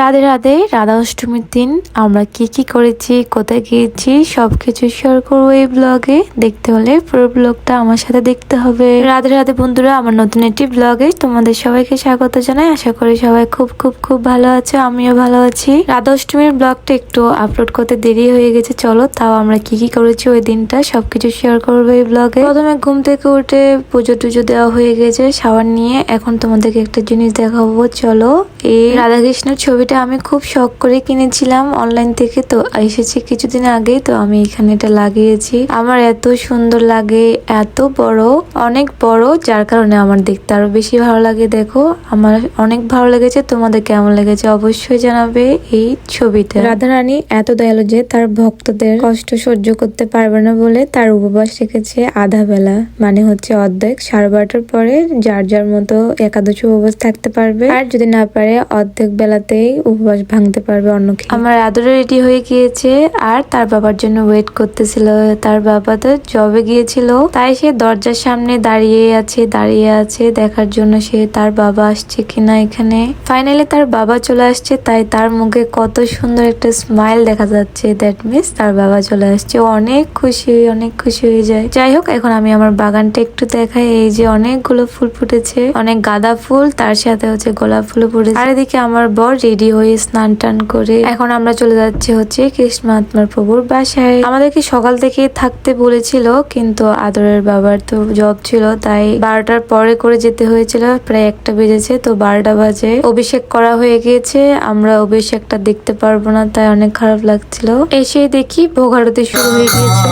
রাধে রাধে, রাধা অষ্টমীর দিন আমরা কি কি করেছি, কোথায় গিয়েছি, সবকিছু শেয়ার করব এই ব্লগে দেখতে হলে পুরো ব্লগটা আমার সাথে দেখতে হবে। রাধে রাধে বন্ধুরা, আমার নতুন একটি ব্লগে তোমাদের সবাইকে স্বাগত জানাই। আশা করি সবাই খুব খুব খুব ভালো আছে, আমিও ভালো আছি। রাধা অষ্টমীর ব্লগটা একটু আপলোড করতে দেরি হয়ে গেছে, চলো তাও আমরা কি কি করেছি ওই দিনটা, সবকিছু শেয়ার করব এই ব্লগে প্রথমে ঘুম থেকে উঠে পুজো টুজো দেওয়া হয়ে গেছে, শাওয়ার নিয়ে। এখন তোমাদেরকে একটা জিনিস দেখাবো, চলো। এই রাধাকৃষ্ণের ছবিটা আমি খুব শখ করে কিনেছিলাম অনলাইন থেকে, তো এসেছে কিছুদিন আগে তো আমি এখানে এটা লাগিয়েছি। আমার এত সুন্দর লাগে, এত বড়, অনেক বড়, যার কারণে আমার দেখতে আরও বেশি ভালো লাগে। দেখো, আমার অনেক ভালো লেগেছে, তোমাদের কেমন লেগেছে অবশ্যই জানাবে এই ছবিতে রাধারানী এত দয়ালু যে তার ভক্তদের কষ্ট সহ্য করতে পারবে না বলে তার উপবাস রেখেছে আধা বেলা। মানে হচ্ছে অর্ধেক, সাড়ে বারোটার পরে যার যার মতো একাদশ উপবাস থাকতে পারবে। আর যদি না পারে, অর্ধেক বেলাতেই উপবাস ভাঙতে পারবে অন্য কেউ। আমার আদরে রেডি হয়ে গিয়েছে আর তার বাবার জন্য ওয়েট করতেছিল। তার বাবা তো জবে গিয়েছিল। তাই সে দরজার সামনে দাঁড়িয়ে আছে দাঁড়িয়ে আছে। দেখার জন্য সে তার বাবা আসছে কিনা এখানে। ফাইনালি তার বাবা চলে আসছে, তাই তার মুখে কত সুন্দর একটা স্মাইল দেখা যাচ্ছে। দ্যাট মিনস তার বাবা চলে আসছে। অনেক খুশি অনেক খুশি হয়ে যায়। যাই হোক, এখন আমি আমার বাগানটা একটু দেখাই। এই যে অনেকগুলো ফুল ফুটেছে। অনেক গাঁদা ফুল, তার সাথে হচ্ছে গোলাপ ফুল ফুটেছে। আর এদিকে আমার বর রেডি হয়ে স্নান টান করে এখন আমরা চলে যাচ্ছি হচ্ছে কৃষ্ণ আত্মার প্রভুর বাসায়। আমাদেরকে সকাল থেকে থাকতে বলেছিল, কিন্তু আদরের বাবার তো জব ছিল, তাই বারোটার পরে করে যেতে হয়েছিল। প্রায় একটা বেজেছে, তো বারোটা বাজে। অভিষেক করা হয়ে গিয়েছে, আমরা অভিষেকটা দেখতে পারব না, তাই অনেক খারাপ লাগছিল। এসে দেখি ভোগ আরতি শুরু হয়ে গিয়েছে।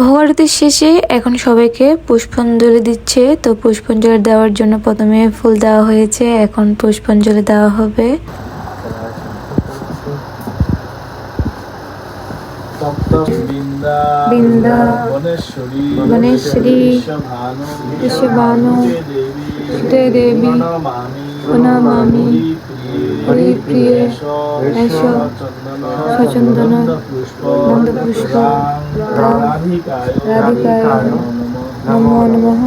ভোগারতির শেষে এখন সবাইকে পুষ্পাঞ্জলি দিচ্ছে। তো পুষ্পাঞ্জলি দেওয়ার জন্য প্রথমে ফুল দেওয়া হয়েছে। এখন পুষ্পাঞ্জলি দেওয়া হবে। বৃন্দা, বনেশ্বরী, বিশ্বভানু সুতে দেবী, প্রণমামি হরিপ্রিয়ে, এষ, সচন্দন, পুষ্প গন্ধপুষ্প, রাধিকায় রাধিকায়, নমো। নমঃ।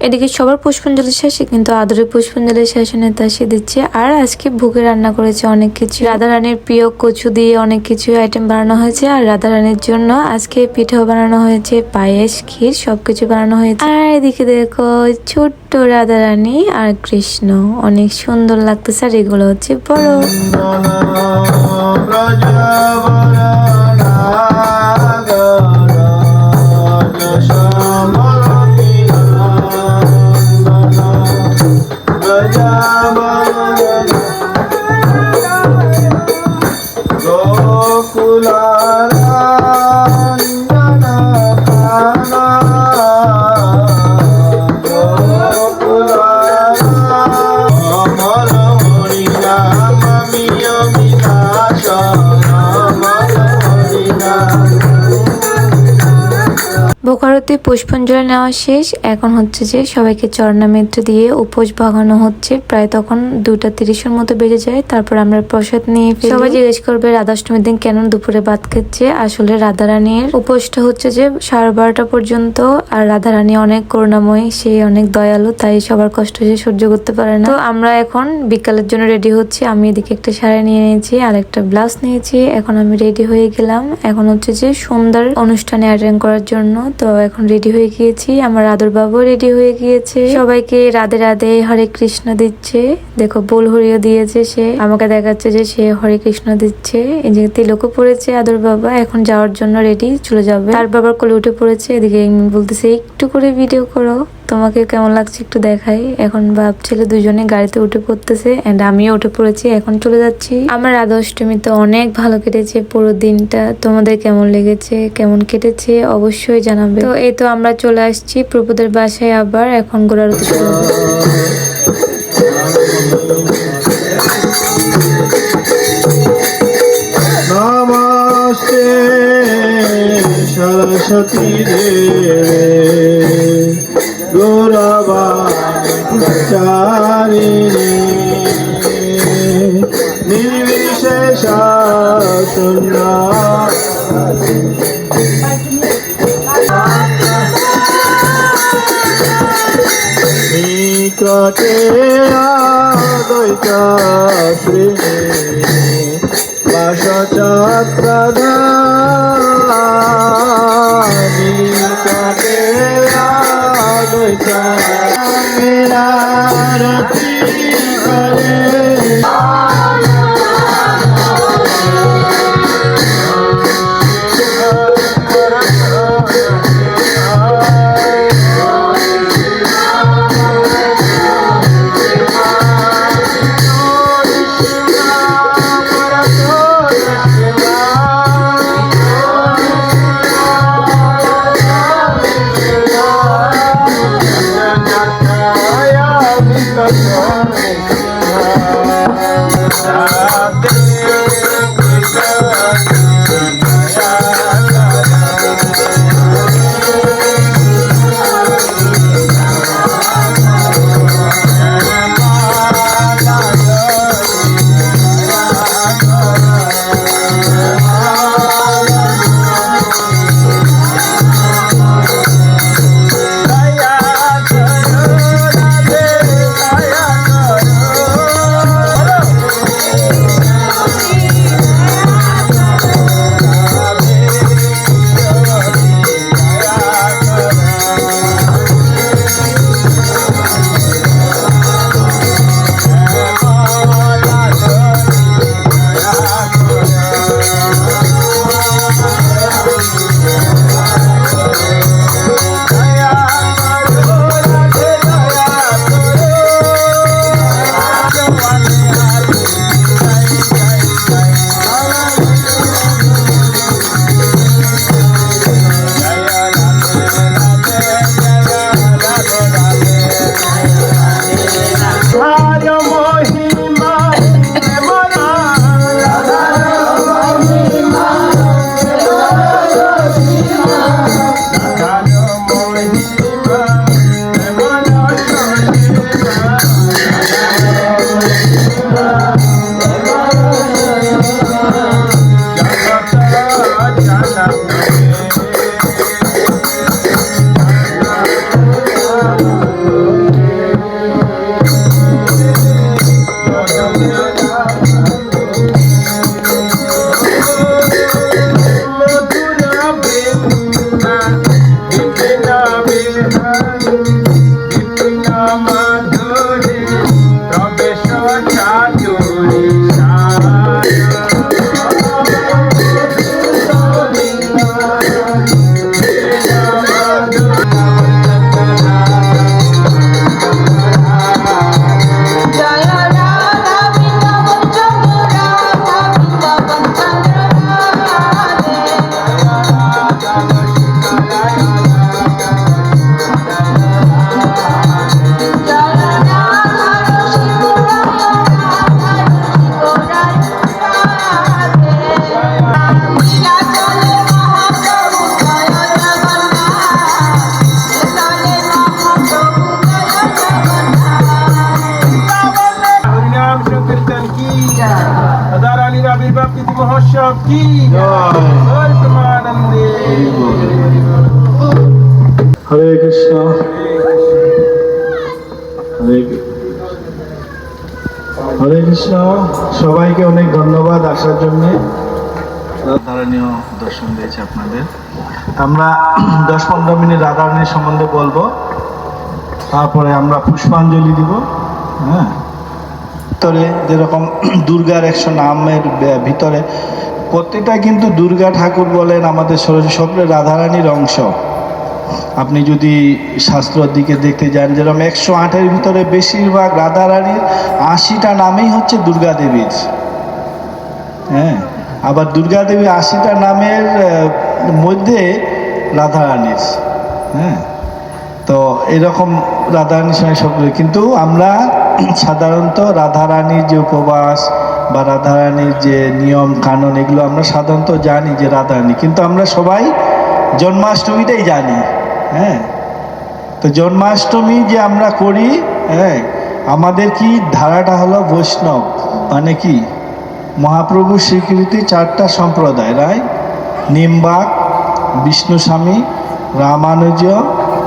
এদিকে সবার পুষ্পাঞ্জলি শেষে কিন্তু আদরের পুষ্পাঞ্জলি শেষে নেতা সে দিচ্ছে। আর আজকে ভোগে রান্না করেছে অনেক কিছু। রাধা রানীর প্রিয় কচু দিয়ে অনেক কিছু আইটেম বানানো হয়েছে। আর রাধা রানীর জন্য আজকে পিঠাও বানানো হয়েছে পায়েস, ক্ষীর, সবকিছু বানানো হয়েছে। আর এদিকে দেখো, ছোট্ট রাধা রানী আর কৃষ্ণ। অনেক সুন্দর লাগতেছে আর এগুলো হচ্ছে বড়। ప్రజావరా. ভোগারতি পুষ্পাঞ্জলি নেওয়া শেষ। এখন হচ্ছে যে সবাইকে চরণামিত্র দিয়ে উপোস ভাগানো হচ্ছে। প্রায় তখন দুটা তিরিশের মতো বেজে যায়। তারপর আমরা প্রসাদ নিয়ে। সবাই জিজ্ঞেস করবে, রাধাষ্টমীর দিন কেন দুপুরে ভাত খাচ্ছে? আসলে রাধারানীর উপোসটা হচ্ছে যে সাড়ে বারোটা পর্যন্ত। আর রাধারানী অনেক করুণাময়, সে অনেক দয়ালু, তাই সবার কষ্ট সে সহ্য করতে পারে না। তো আমরা এখন বিকালের জন্য রেডি হচ্ছি। আমি এদিকে একটা শাড়ি নিয়ে নিয়েছি, আর একটা ব্লাউজ নিয়েছি। এখন আমি রেডি হয়ে গেলাম। এখন হচ্ছে যে সন্ধ্যার অনুষ্ঠানে অ্যাটেন্ড করার জন্য। তো এখন রেডি হয়ে গিয়েছি। আমার আদর বাবু রেডি হয়ে গিয়েছে। সবাইকে রাধে রাধে, হরে কৃষ্ণ দিচ্ছে। দেখো, বোল হরিও দিয়েছে সে। আমাকে দেখাচ্ছে যে সে হরে কৃষ্ণ দিচ্ছে। এই যে তিলকও পড়েছে আদর বাবা এখন যাওয়ার জন্য রেডি চলে যাবে। তার বাবার কোলে উঠে পড়েছে। এদিকে বলতেছে, একটু করে ভিডিও করো। তোমাকে কেমন লাগছে একটু দেখাই। এখন বাপ ছেলে দুজনে গাড়িতে উঠে পড়তেছে অ্যান্ড আমিও উঠে পড়েছি, এখন চলে যাচ্ছি। আমার আধা অষ্টমী তো অনেক ভালো কেটেছে, পুরো দিনটা। তোমাদের কেমন লেগেছে, কেমন কেটেছে অবশ্যই জানাবে। তো এই তো আমরা চলে আসছি প্রপদের বাসায় আবার, এখন গোড়ার নমস্তে, সরস্বতী গৌরবাচারিণী নির্বিশেষ নিকটে আদৈত শ্রেণি বাস নিকটে আদৈত तेरा হরে কৃষ্ণ। সবাইকে অনেক ধন্যবাদ আসার জন্যে। রাধারানীয় দর্শন দিয়েছে আপনাদের। আমরা দশ পনেরো মিনিট রাধারানীর সম্বন্ধে বলব। তারপরে আমরা পুষ্পাঞ্জলি দিব হ্যাঁ? ভিতরে যেরকম দুর্গার একশো নামের ভিতরে, প্রত্যেকটা কিন্তু দুর্গা ঠাকুর বলেন আমাদের সরস্বতী রাধারানীর অংশ। আপনি যদি শাস্ত্রর দিকে দেখতে যান, যেরকম একশো আটের ভিতরে বেশিরভাগ রাধারানীর আশিটা নামেই হচ্ছে দুর্গা দেবীর। হ্যাঁ আবার দুর্গা দেবী আশিটা নামের মধ্যে রাধারানীর হ্যাঁ তো এরকম রাধারানীর সঙ্গে সকলে কিন্তু আমরা সাধারণত রাধারানীর যে উপবাস বা রাধারানীর যে নিয়ম, কানুন, এগুলো আমরা সাধারণত জানি যে রাধারানী কিন্তু আমরা সবাই জন্মাষ্টমীটাই জানি। হ্যাঁ? তো জন্মাষ্টমী যে আমরা করি হ্যাঁ আমাদের কি ধারাটা হলো বৈষ্ণব? মানে কি? মহাপ্রভু স্বীকৃতি চারটা সম্প্রদায়, রায়? নিমবাগ বিষ্ণু স্বামী রামানুজ,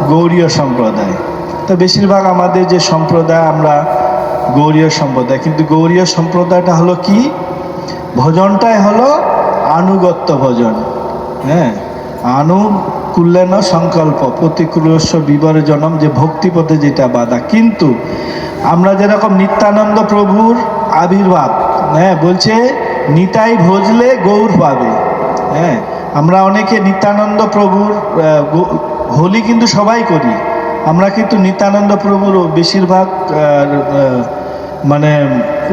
গৌরীয় সম্প্রদায়। তো বেশিরভাগ আমাদের যে সম্প্রদায় আমরা গৌরীয় সম্প্রদায়, কিন্তু গৌরীয় সম্প্রদায়টা হলো কি? ভজনটাই হলো আনুগত্য ভজন হ্যাঁ? আনুকূল্যেন সংকল্প প্রতিক্রস্য বিবরে জনম যে ভক্তিপথে যেটা বাধা। কিন্তু আমরা যেরকম নিত্যানন্দ প্রভুর আবির্ভাব হ্যাঁ বলছে, নিতাই ভজলে গৌর পাবে হ্যাঁ আমরা অনেকে নিত্যানন্দ প্রভুর হোলি কিন্তু সবাই করি। আমরা কিন্তু নিত্যানন্দ প্রভুর বেশিরভাগ মানে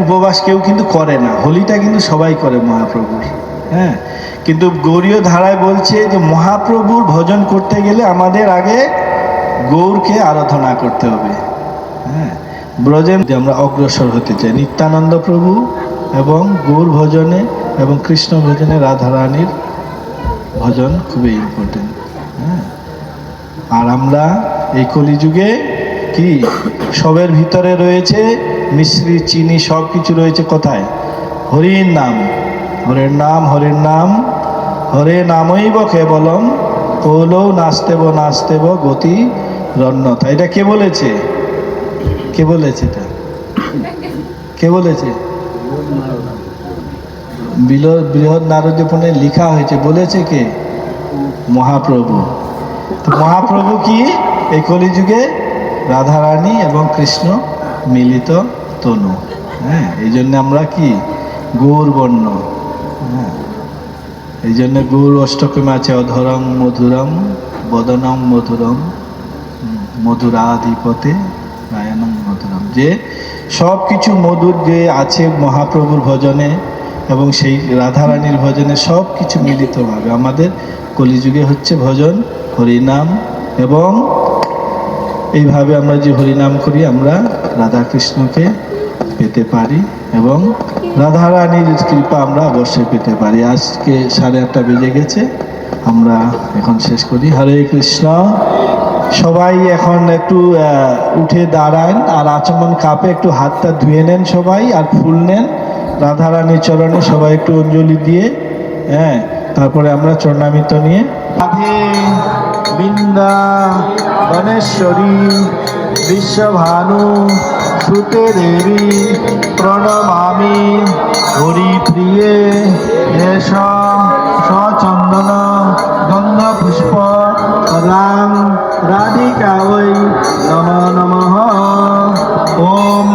উপবাস কেউ কিন্তু করে না। হোলিটা কিন্তু সবাই করে মহাপ্রভুর। হ্যাঁ কিন্তু গৌরীয় ধারায় বলছে যে মহাপ্রভুর ভজন করতে গেলে আমাদের আগে গৌরকে আরাধনা করতে হবে। হ্যাঁ ব্রজেন আমরা অগ্রসর হতে চাই, নিত্যানন্দ প্রভু এবং গৌর ভজনে এবং কৃষ্ণ ভজনে রাধারানীর ভজন খুবই ইম্পর্টেন্ট হ্যাঁ আর আমরা এই কলিযুগে কি সবের ভিতরে রয়েছে, মিশ্রি, চিনি সব কিছু রয়েছে কোথায়? হরির নাম। হরের নাম হরের নাম। হরে নামইব কেবলম, কৌলৌ নাস্তেব নাস্তেব গতি রণ্যতা এটা কে বলেছে? কে বলেছে এটা? কে বলেছে? বিল- বৃহৎ নারদীপনে লেখা হয়েছে। বলেছে কে? মহাপ্রভু। তো মহাপ্রভু কি? এই কলিযুগে রাধারানী এবং কৃষ্ণ মিলিত তনু। হ্যাঁ এই জন্য আমরা কি? গৌর বর্ণ হ্যাঁ এই জন্য গৌর অষ্টকমে আছে অধরম মধুরম বদনম মধুরম মধুরাধিপতে রায়নম মধুরম যে সব কিছু মধুর যে আছে মহাপ্রভুর ভজনে এবং সেই রাধারানীর ভজনে সব কিছু মিলিতভাবে। আমাদের কলিযুগে হচ্ছে ভজন, হরিনাম এবং এইভাবে আমরা যে হরিনাম করি, আমরা রাধাকৃষ্ণকে পেতে পারি। এবং রাধারানীর কৃপা আমরা অবশ্যই পেতে পারি। আজকে সাড়ে আটটা বেজে গেছে। আমরা এখন শেষ করি। হরে কৃষ্ণ। সবাই এখন একটু উঠে দাঁড়ান আর আচমন কাপে একটু হাতটা ধুয়ে নেন সবাই আর ফুল নেন। রাধারানীর চরণে সবাই একটু অঞ্জলি দিয়ে হ্যাঁ তারপরে আমরা চরণামিত নিয়ে। রাধে বৃন্দা গণেশ্বরী বিশ্বভানু সুতে দেবী প্রণমামি হরি প্রিয়ে এস সচন্দন গন্ধ পুষ্প রাম রাধিকা ওই নম নম। ওম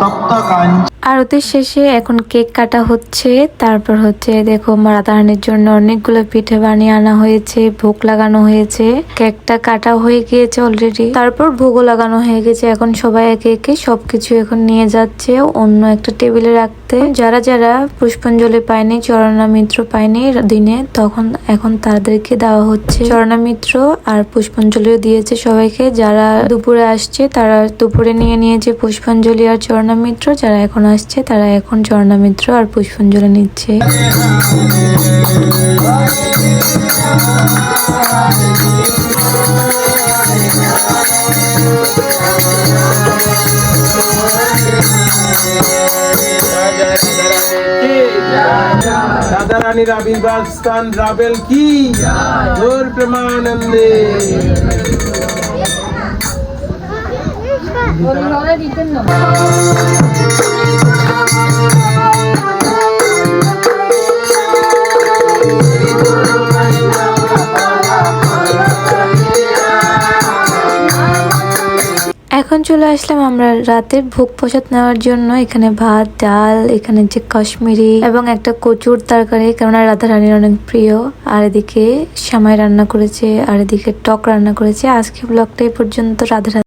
তপ্ত কাঞ্চ আরতির শেষে এখন কেক কাটা হচ্ছে। তারপর হচ্ছে, দেখো রাধারানীর জন্য অনেকগুলো পিঠে বানিয়ে আনা হয়েছে, ভোগ লাগানো হয়েছে। কেকটা কাটা হয়ে গিয়েছে অলরেডি তারপর ভোগও লাগানো হয়ে গেছে। এখন সবাই একে একে সবকিছু এখন নিয়ে যাচ্ছে অন্য একটা টেবিলে রাখতে। যারা যারা পুষ্পাঞ্জলি পায়নি, চরণা মিত্র পায়নি দিনে, তখন এখন তাদেরকে দেওয়া হচ্ছে। চরণা মিত্র আর পুষ্পাঞ্জলিও দিয়েছে সবাইকে। যারা দুপুরে আসছে, তারা দুপুরে নিয়ে নিয়েছে পুষ্পাঞ্জলি আর চরণা মিত্র। যারা এখন আসছে তারা এখন চরণা মিত্র আর পুষ্পাঞ্জলি নিচ্ছে। রাধা রানীর আবির্ভাব স্থান রাবেল কি? গৌর প্রেমানন্দে। আসলাম আমরা রাতের ভোগ প্রসাদ নেওয়ার জন্য এখানে ভাত, ডাল, এখানে যে কাশ্মীরি এবং একটা কচুর তরকারি, কেননা রাধা রানীর অনেক প্রিয়। আর এদিকে সামাই রান্না করেছে, আর এদিকে টক রান্না করেছে। আজকে ব্লগটা এই পর্যন্ত। রাধা